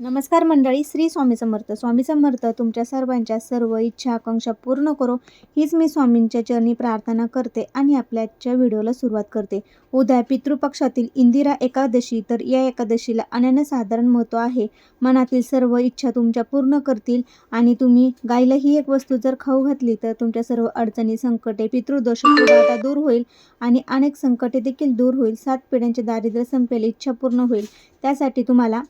नमस्कार मंडळी श्री स्वामी समर्थ. स्वामी समर्थ तुमच्या सर्वांच्या सर्व इच्छा आकांक्षा पूर्ण करो. हीच मी स्वामींच्या चरणी प्रार्थना करते आणि आपल्या आजच्या व्हिडिओला सुरुवात करते. उद्या पितृपक्षातील इंदिरा एकादशी तर या एकादशीला अनन्यसाधारण महत्त्व आहे. मनातील सर्व इच्छा तुमच्या पूर्ण करतील आणि तुम्ही गायला ही एक वस्तू जर खाऊ घातली तर तुमच्या सर्व अडचणी संकटे पितृदोष आता दूर होईल आणि अनेक संकटे देखील दूर होईल. सात पिढ्यांचे दारिद्र्य संपेल इच्छा पूर्ण होईल. त्यासाठी तुम्हाला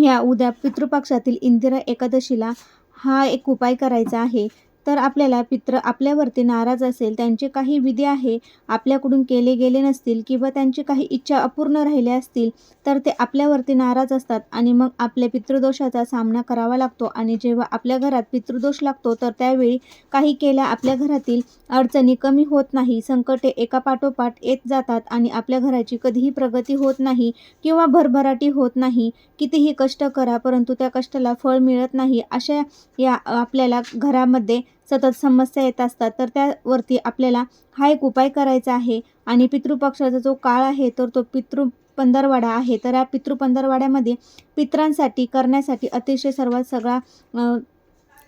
या उद्या पितृपक्षातील इंदिरा एकादशीला हा एक उपाय करायचा आहे. तर आपल्याला पित्र आपल्यावरती नाराज असेल त्यांचे काही विधी आहे आपल्याकडून केले गेले नसतील किंवा त्यांची काही इच्छा अपूर्ण राहिल्या असतील तर ते आपल्यावरती नाराज असतात आणि मग आपल्या पितृदोषाचा सामना करावा लागतो आणि जेव्हा आपल्या घरात पितृदोष लागतो तर त्यावेळी काही केल्या आपल्या घरातील अडचणी कमी होत नाही संकटे एकापाठोपाठ येत जातात आणि आपल्या घराची कधीही प्रगती होत नाही किंवा भरभराटी होत नाही. कितीही कष्ट करा परंतु त्या कष्टाला फळ मिळत नाही अशा या आपल्याला घरामध्ये सतत समस्या येत असतात तर त्यावरती आपल्याला हा एक उपाय करायचा आहे. आणि पितृपक्षाचा जो काळ आहे तर तो पितृ पंधरवाडा आहे. तर या पितृ पंधरवाड्यामध्ये पित्रांसाठी करण्यासाठी अतिशय सर्वात सगळा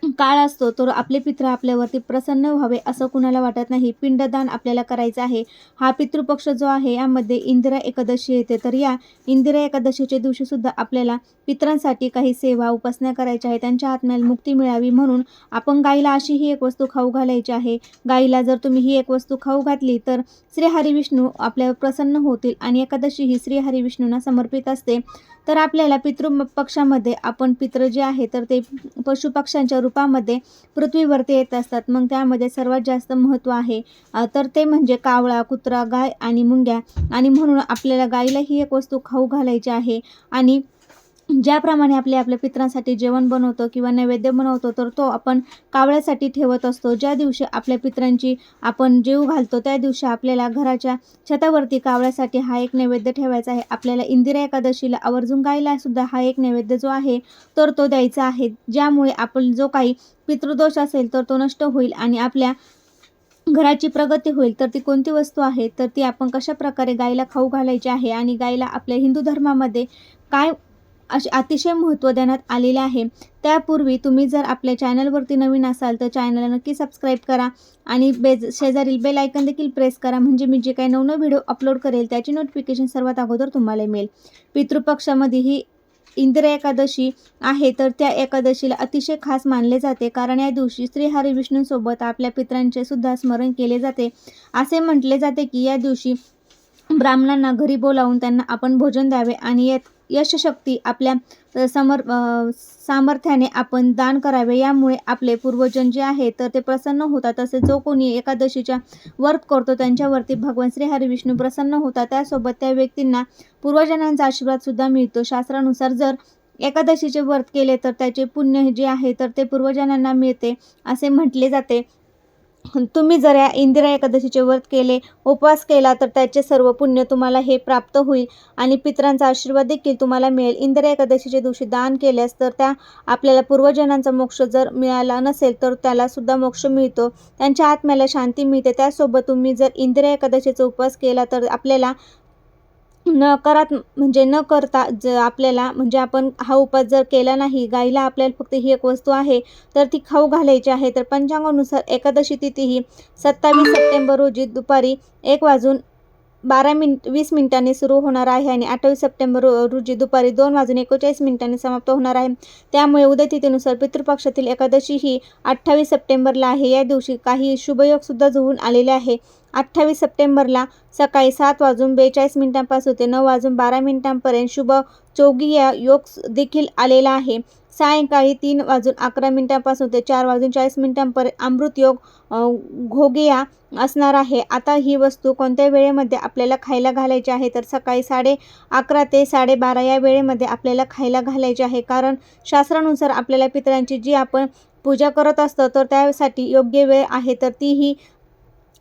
काळ असतो तर आपले पित्र आपल्यावरती प्रसन्न व्हावे असं कुणाला वाटत नाही. पिंडदान आपल्याला करायचं आहे. हा पितृपक्ष जो आहे यामध्ये इंदिरा एकादशी येते. तर या इंदिरा एकादशीच्या दिवशी सुद्धा आपल्याला पित्रांसाठी काही सेवा उपासना करायच्या आहे त्यांच्या आत्म्याला मुक्ती मिळावी म्हणून आपण गाईला अशी ही एक वस्तू खाऊ घालायची आहे. गाईला जर तुम्ही ही एक वस्तू खाऊ घातली तर श्री हरिविष्णू आपल्यावर प्रसन्न होतील आणि एकादशी ही श्री हरिविष्णूंना समर्पित असते. तर आपल्याला पितृ पक्षामध्ये आपण पित्र जे आहे तर ते पशुपक्ष्यांच्या रूपामध्ये पृथ्वीवरती येत असतात. मग त्यामध्ये सर्वात जास्त महत्त्व आहे तर ते म्हणजे कावळा कुत्रा गाय आणि मुंग्या. आणि म्हणून आपल्याला गाईला ही एक वस्तू खाऊ घालायची आहे. आणि ज्याप्रमाणे आपले आपल्या पित्रांसाठी जेवण बनवतो किंवा नैवेद्य बनवतो तर तो आपण कावळ्यासाठी ठेवत असतो. ज्या दिवशी आपल्या पित्रांची आपण जीव घालतो त्या दिवशी आपल्याला घराच्या छतावरती कावळ्यासाठी हा एक नैवेद्य ठेवायचा आहे. आपल्याला इंदिरा एकादशीला आवर्जून गायला सुद्धा हा एक नैवेद्य जो आहे तर तो द्यायचा आहे. ज्यामुळे आपण जो काही पितृदोष असेल तर तो नष्ट होईल आणि आपल्या घराची प्रगती होईल. तर ती कोणती वस्तू आहे? तर ती आपण कशा प्रकारे गायला खाऊ घालायची आहे आणि गायला आपल्या हिंदू धर्मामध्ये काय असे अतिशय महत्त्व देण्यात आलेले आहे. त्यापूर्वी तुम्ही जर आपल्या चॅनलवरती नवीन असाल तर चॅनलला नक्की सबस्क्राईब करा आणि बेज शेजारील बेल आयकन देखील प्रेस करा. म्हणजे मी जे काही नवनव व्हिडिओ अपलोड करेल त्याची नोटिफिकेशन सर्वात अगोदर तुम्हाला मिळेल. पितृपक्षामध्ये ही इंदिरा एकादशी आहे तर त्या एकादशीला अतिशय खास मानले जाते. कारण या दिवशी श्री हरिविष्णूंसोबत आपल्या पित्रांचे सुद्धा स्मरण केले जाते. असे म्हटले जाते की या दिवशी ब्राह्मणांना घरी बोलावून त्यांना आपण भोजन द्यावे आणि यात यशशक्ती आपल्या समर सामर्थ्याने आपण दान करावे. यामुळे आपले पूर्वजन जे आहे तर ते प्रसन्न होतात. तसे जो कोणी एकादशीच्या व्रत करतो त्यांच्यावरती भगवान श्री हरी विष्णू प्रसन्न होतात. त्यासोबत त्या व्यक्तींना पूर्वजनांचा आशीर्वाद सुद्धा मिळतो. शास्त्रानुसार जर एकादशीचे व्रत केले तर त्याचे पुण्य जे आहे तर ते पूर्वजनांना मिळते असे म्हटले जाते. तुम्ही जर या इंदिरा एकादशीचे व्रत केले उपवास केला तर त्याचे सर्व पुण्य तुम्हाला हे प्राप्त होईल आणि पितरांचा आशीर्वाद देखील तुम्हाला मिळेल. इंदिरा एकादशीच्या दिवशी दान केल्यास तर त्या आपल्याला पूर्वजनांचा मोक्ष जर मिळाला नसेल तर त्याला सुद्धा मोक्ष मिळतो. त्यांच्या आत्म्याला शांती मिळते. त्यासोबत तुम्ही जर इंदिरा एकादशीचा उपवास केला तर आपल्याला नकारात म्हणजे न करता ज आपल्याला म्हणजे आपण हा उपास जर केला नाही गाईला आपल्याला फक्त ही एक वस्तू आहे तर ती खाऊ घालायची आहे. तर पंचांगानुसार एकादशी तिथी ही सत्तावीस सप्टेंबर रोजी दुपारी एक वाजून बारा मिनिट वीस मिनिटांनी सुरू होणार आहे आणि अठ्ठावीस सप्टेंबर रोजी दुपारी दोन वाजून एकोणचाळीस मिनिटांनी समाप्त होणार आहे. त्यामुळे उद्या पितृपक्षातील एकादशी ही अठ्ठावीस सप्टेंबरला आहे. या दिवशी काही शुभयोगसुद्धा जुळून आलेले आहे. अठ्ठावीस सप्टेंबरला सकाळी सात वाजून बेचाळीस मिनिटांपासून ते नऊ वाजून बारा मिनिटांपर्यंत शुभ चौगिया योग देखील आलेला आहे. सायंकाळी तीन वाजून अकरा मिनिटांपासून ते चार वाजून चाळीस मिनिटांपर्यंत अमृतयोग घोगिया असणार आहे. आता ही वस्तू कोणत्या वेळेमध्ये आपल्याला खायला घालायची आहे? तर सकाळी साडे अकरा ते साडेबारा या वेळेमध्ये आपल्याला खायला घालायची आहे. कारण शास्त्रानुसार आपल्याला पितरांची जी आपण पूजा करत असतो तर त्यासाठी योग्य वेळ आहे. तर ती ही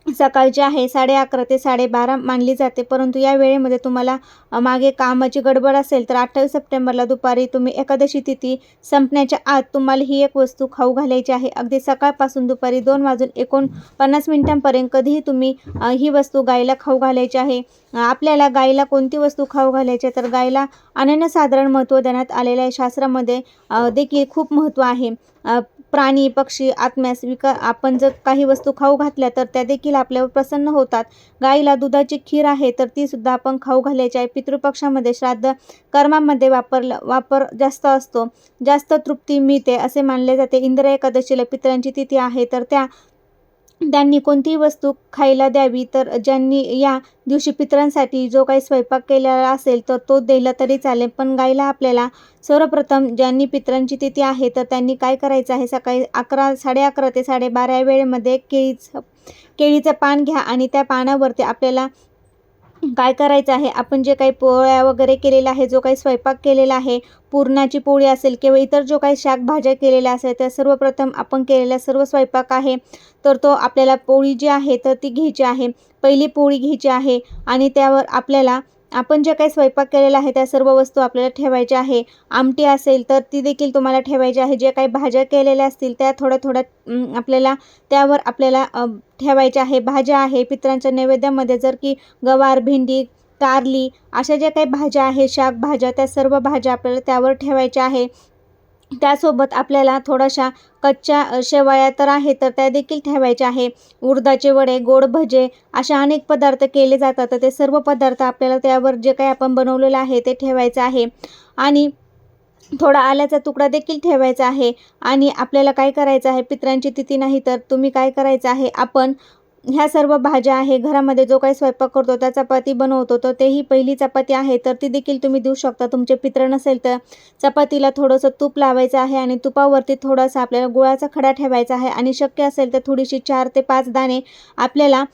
सकाळची आहे साडे अकरा ते साडेबारा मानली जाते. परंतु या वेळेमध्ये तुम्हाला मागे कामाची गडबड असेल तर अठ्ठावीस सप्टेंबरला दुपारी तुम्ही एकादशी तिथी संपण्याच्या आत तुम्हाला ही एक वस्तू खाऊ घालायची आहे. अगदी सकाळपासून दुपारी दोन वाजून एकोणपन्नास मिनिटांपर्यंत कधीही तुम्ही ही वस्तू गायीला खाऊ घालायची आहे. आपल्याला गायीला कोणती वस्तू खाऊ घालायची तर गायीला अनन्यसाधारण महत्त्व देण्यात आलेलं आहे शास्त्रामध्ये देखील खूप महत्त्व आहे. प्राणी पक्षी आत्म्यास विका आपण जर काही वस्तू खाऊ घातल्या तर त्या देखील आपल्यावर प्रसन्न होतात. गाईला दुधाची खीर आहे तर ती सुद्धा आपण खाऊ घालायची आहे. पितृपक्षामध्ये श्राद्ध कर्मामध्ये वापरला वापर जास्त असतो. जास्त तृप्ती मिळते असे मानले जाते. इंद्र एकादशीला पितरांची तिथी आहे तर त्या त्यांनी कोणतीही वस्तू खायला द्यावी तर ज्यांनी या दिवशी पितरांसाठी जो काही स्वयंपाक केलेला असेल तर तो दिला तरी चालेल. पण गायला आपल्याला सर्वप्रथम ज्यांनी पितरांची तिथी आहे तर त्यांनी काय करायचं आहे? सकाळी अकरा साडे अकरा ते साडेबारा या वेळेमध्ये केळीचं केळीचं पान घ्या आणि त्या पानावरती आपल्याला काय करायचं आहे? आपण जे काही पोळ्या वगैरे केलेला आहे जो काही स्वयंपाक केलेला आहे पुरणाची पोळी असेल किंवा इतर जो काही शाकभाज्या केलेल्या असेल त्या सर्वप्रथम आपण केलेला सर्व स्वयंपाक आहे. तर तो आपल्याला पोळी जी आहे तर ती घ्यायची आहे. पहिली पोळी घ्यायची आहे आणि त्यावर आपल्याला आपण जे काही स्वयंपाक केलेला आहे त्या सर्व वस्तू आपल्याला ठेवायच्या आहे. आमटी असेल तर ती देखील तुम्हाला ठेवायची आहे. जे काही भाज्या केलेल्या असतील त्या थोड्या थोड्या आपल्याला त्यावर आपल्याला ठेवायच्या आहे. भाज्या आहे पित्रांच्या नैवेद्यामध्ये जर की गवार भेंडी कारली अशा ज्या काही भाज्या आहेत शाकभाज्या त्या सर्व भाज्या आपल्याला त्यावर ठेवायच्या आहे. त्यासोबत आपल्याला थोड्याशा कच्च्या शेवाळ्या तर आहे तर त्या देखील ठेवायच्या आहे. उडदाचे वडे गोड भजे अशा अनेक पदार्थ केले जातात. तर ते सर्व पदार्थ आपल्याला त्यावर जे काही आपण बनवलेलं आहे ते ठेवायचं आहे. आणि थोडा आल्याचा तुकडा देखील ठेवायचा आहे. आणि आपल्याला काय करायचं आहे? पित्रांची तिथी नाही तर तुम्ही काय करायचं आहे? आपण ह्या सर्व भाज्या आहे घरामध्ये जो काही स्वयंपाक करतो त्या चपाती बनवतो तर तेही पहिली चपाती आहे तर ती देखील तुम्ही देऊ शकता. तुमचे पित्र नसेल तर चपातीला थोडंसं तूप लावायचं आहे आणि तुपावरती थोडासा आपल्याला गुळाचा खडा ठेवायचा आहे आणि शक्य असेल तर थोडीशी चार ते पाच दाणे आपल्याला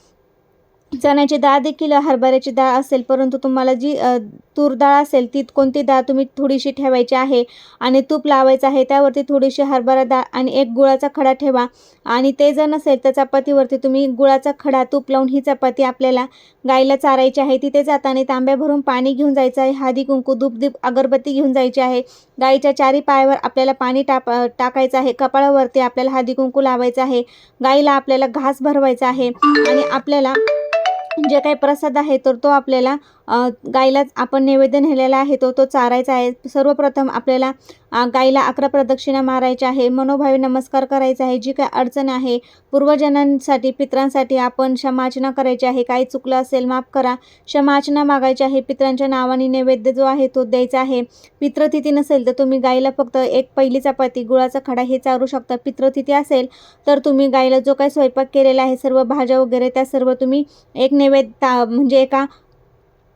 चण्याची डाळ देखील हरभऱ्याची डाळ असेल परंतु तुम्हाला जी तूर डाळ असेल ती कोणती डाळ तुम्ही थोडीशी ठेवायची आहे आणि तूप लावायचं आहे त्यावरती थोडीशी हरभरा डाळ आणि एक गुळाचा खडा ठेवा आणि ते जर नसेल तर चपातीवरती तुम्ही गुळाचा खडा तूप लावून ही चपाती आपल्याला गाईला चारायची आहे तिथे जाताना तांब्या भरून पाणी घेऊन जायचं आहे हळदी कुंकू धूपदीप अगरबत्ती घेऊन जायची आहे गाईच्या चारी पायावर आपल्याला पाणी टाप टाकायचं आहे कपाळावरती आपल्याला हळदी कुंकू लावायचं आहे गाईला आपल्याला घास भरवायचा आहे आणि आपल्याला जे काही प्रसाद आहे तर तो आपल्याला गाईला आपण नैवेद्य नेलेला आहे तो तो चारायचा आहे. सर्वप्रथम आपल्याला गाईला अकरा प्रदक्षिणा मारायच्या आहे मनोभावे नमस्कार करायचा आहे जी काय अडचण आहे पूर्वजनांसाठी पित्रांसाठी आपण क्षमाचना करायची आहे. काही चुकलं असेल माफ करा. क्षमाचना मागायची आहे पित्रांच्या नावाने नैवेद्य जो आहे तो द्यायचा आहे. पित्रतिथी नसेल तर तुम्ही गाईला फक्त एक पहिली चपाती गुळाचा खडा हे चारू शकता. पित्रतिथी असेल तर तुम्ही गाईला जो काही स्वयंपाक केलेला आहे सर्व भाज्या वगैरे त्या सर्व तुम्ही एक नैवेद्य ता म्हणजे एका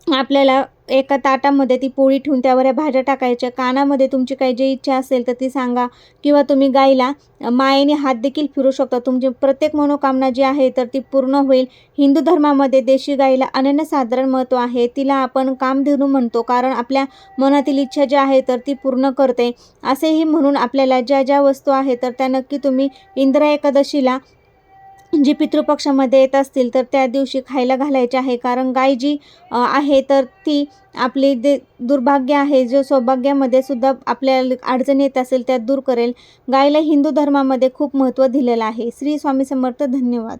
आपल्याला एका ताटामध्ये ती पोळी ठेवून त्यावर या भाज्या टाकायच्या. कानामध्ये तुमची काही जी इच्छा असेल तर ती सांगा. किंवा तुम्ही गाईला मायेने हात देखील फिरू शकता. तुमची प्रत्येक मनोकामना जी आहे तर ती पूर्ण होईल. हिंदू धर्मामध्ये देशी गाईला अनन्यसाधारण महत्त्व आहे. तिला आपण कामधेनू म्हणतो. कारण आपल्या मनातील इच्छा जी आहे तर ती पूर्ण करते. असेही म्हणून आपल्याला ज्या ज्या वस्तू आहेत तर त्या नक्की तुम्ही इंद्रा एकादशीला जी पितृपक्षामध्ये येत असतील तर त्या दिवशी खायला घालायचे आहे. कारण गाय जी आहे तर ती आपली जे दुर्भाग्य आहे. जो सौभाग्यामध्ये सुद्धा आपल्याला अडचण येत असेल त्या दूर करेल. गायला हिंदू धर्मामध्ये खूप महत्त्व दिलेलं आहे. श्री स्वामी समर्थ धन्यवाद.